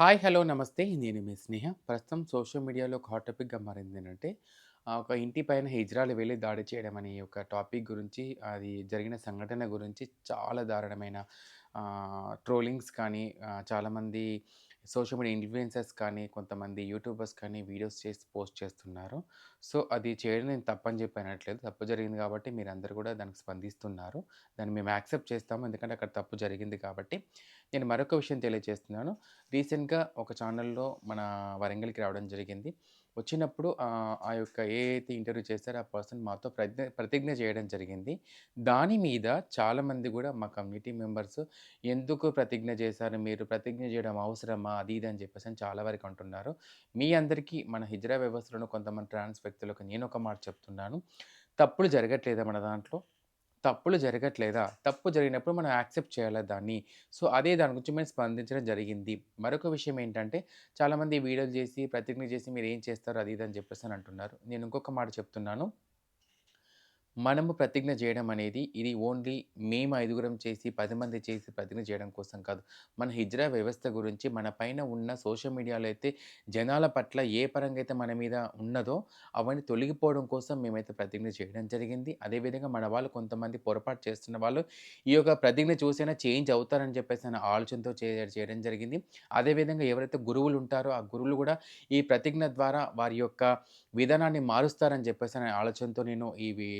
Hi hello నమస్తే. నేను మీ స్నేహ. ప్రస్తుతం సోషల్ మీడియాలో ఒక హాట్ టాపిక్గా మారింది ఏంటంటే ఒక ఇంటి పైన హిజ్రాలు వెళ్ళి దాడి చేయడం అనే ఒక టాపిక్ గురించి అది జరిగిన సంఘటన గురించి చాలా దారుణమైన ట్రోలింగ్స్ కానీ చాలామంది సోషల్ మీడియా ఇన్ఫ్లుయెన్సర్స్ కానీ కొంతమంది యూట్యూబర్స్ కానీ వీడియోస్ చేసి పోస్ట్ చేస్తున్నారు. సో అది చేయడం నేను తప్పని చెప్పి అనట్లేదు తప్పు జరిగింది కాబట్టి మీరందరూ కూడా దానికి స్పందిస్తున్నారు. దాన్ని మేము యాక్సెప్ట్ చేస్తాము. ఎందుకంటే అక్కడ తప్పు జరిగింది కాబట్టి నేను మరొక విషయం తెలియజేస్తున్నాను. రీసెంట్గా ఒక ఛానల్లో మన వరంగల్కి రావడం జరిగింది. వచ్చినప్పుడు ఆ యొక్క ఏ అయితే ఇంటర్వ్యూ చేస్తారో ఆ పర్సన్ మాతో ప్రజ్ఞ ప్రతిజ్ఞ చేయడం జరిగింది. దాని మీద చాలామంది కూడా మా కమ్యూనిటీ మెంబర్స్ ఎందుకు ప్రతిజ్ఞ చేశారు? మీరు ప్రతిజ్ఞ చేయడం అవసరమా? అది ఇది అని చెప్పేసి అని చాలా వరకు అంటున్నారు. మీ అందరికీ మన హిజ్రా వ్యవస్థలను కొంతమంది ట్రాన్స్ వ్యక్తులకు నేను ఒక మాట చెప్తున్నాను. తప్పులు జరగట్లేదా మన దాంట్లో? తప్పులు జరగట్లేదా? తప్పు జరిగినప్పుడు మనం యాక్సెప్ట్ చేయాలి దాన్ని? సో అదే దాని గురించి మేము స్పందించడం జరిగింది. మరొక విషయం ఏంటంటే చాలామంది వీడియోలు చేసి ప్రతిజ్ఞ చేసి మీరు ఏం చేస్తారు అది ఇది అని చెప్పేసి అని అంటున్నారు. నేను ఇంకొక మాట చెప్తున్నాను. మనము ప్రతిజ్ఞ చేయడం అనేది ఇది ఓన్లీ మేము ఐదుగురం చేసి పది మంది చేసి ప్రతిజ్ఞ చేయడం కోసం కాదు. మన హిజ్రా వ్యవస్థ గురించి మన పైన ఉన్న సోషల్ మీడియాలో అయితే జనాల పట్ల ఏ పరంగా అయితే మన మీద ఉన్నదో అవన్నీ తొలగిపోవడం కోసం మేమైతే ప్రతిజ్ఞ చేయడం జరిగింది. అదేవిధంగా మన వాళ్ళు కొంతమంది పొరపాటు చేస్తున్న వాళ్ళు ఈ యొక్క ప్రతిజ్ఞ చూసైనా చేంజ్ అవుతారని చెప్పేసి అనే ఆలోచనతో చే చేయడం జరిగింది. అదేవిధంగా ఎవరైతే గురువులు ఉంటారో ఆ గురువులు కూడా ఈ ప్రతిజ్ఞ ద్వారా వారి యొక్క విధానాన్ని మారుస్తారని చెప్పేసి అనే ఆలోచనతో నేను ఇవి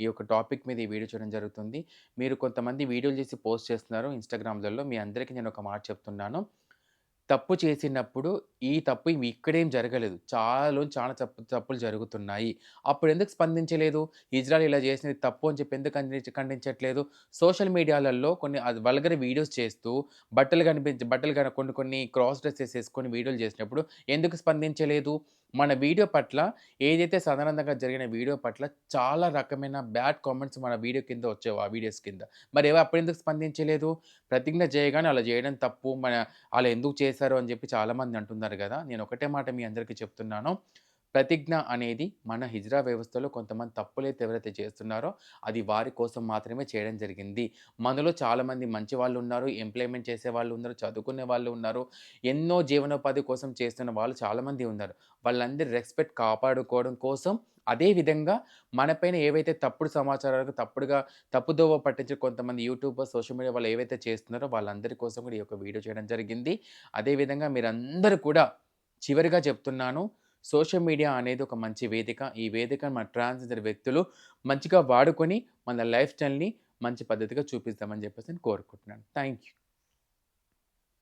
ఈ యొక్క టాపిక్ మీద ఈ వీడియో చేయడం జరుగుతుంది. మీరు కొంతమంది వీడియోలు చేసి పోస్ట్ చేస్తున్నారు ఇన్స్టాగ్రామ్లలో. మీ అందరికీ నేను ఒక మాట చెప్తున్నాను. తప్పు చేసినప్పుడు ఈ తప్పు ఇక్కడేం జరగలేదు. చాలా చాలా తప్పు తప్పులు జరుగుతున్నాయి. అప్పుడు ఎందుకు స్పందించలేదు? ఇజ్రాయల్ ఇలా చేసినది తప్పు అని చెప్పి ఎందుకు ఖండించ ఖండించట్లేదు? సోషల్ మీడియాలలో కొన్ని అది వీడియోస్ చేస్తూ బట్టలు కనిపించి బట్టలు కన కొన్ని కొన్ని క్రాస్ డ్రెస్సెస్ వేసుకొని వీడియోలు చేసినప్పుడు ఎందుకు స్పందించలేదు? మన వీడియో పట్ల ఏదైతే సాధారణంగా జరిగిన వీడియో పట్ల చాలా రకమైన బ్యాడ్ కామెంట్స్ మన వీడియో కింద వచ్చేవి ఆ వీడియోస్ కింద. మరి ఏవో అప్పుడు ఎందుకు స్పందించలేదు? ప్రతిజ్ఞ చేయగానే అలా చేయడం తప్పు మన అలా ఎందుకు చేశారు అని చెప్పి చాలామంది అంటున్నారు కదా. నేను ఒకటే మాట మీ అందరికీ చెప్తున్నాను. ప్రతిజ్ఞ అనేది మన హిజ్రా వ్యవస్థలో కొంతమంది తప్పులైతే ఎవరైతే చేస్తున్నారో అది వారి కోసం మాత్రమే చేయడం జరిగింది. మనలో చాలామంది మంచి వాళ్ళు ఉన్నారు ఎంప్లాయ్మెంట్ చేసే వాళ్ళు ఉన్నారు చదువుకునే వాళ్ళు ఉన్నారు ఎన్నో జీవనోపాధి కోసం చేస్తున్న వాళ్ళు చాలామంది ఉన్నారు. వాళ్ళందరి రెస్పెక్ట్ కాపాడుకోవడం కోసం అదేవిధంగా మనపైన ఏవైతే తప్పుడు సమాచారాలకు తప్పుడుగా తప్పుదోవ పట్టించే కొంతమంది యూట్యూబర్ సోషల్ మీడియా వాళ్ళు ఏవైతే చేస్తున్నారో వాళ్ళందరి కోసం కూడా ఈ యొక్క వీడియో చేయడం జరిగింది. అదేవిధంగా మీరందరూ కూడా చివరిగా చెప్తున్నాను సోషల్ మీడియా అనేది ఒక మంచి వేదిక. ఈ వేదిక మన ట్రాన్స్జెండర్ వ్యక్తులు మంచిగా వాడుకొని మన లైఫ్ స్టైల్ని మంచి పద్ధతిగా చూపిస్తామని చెప్పేసి నేను కోరుకుంటున్నాను. Thank you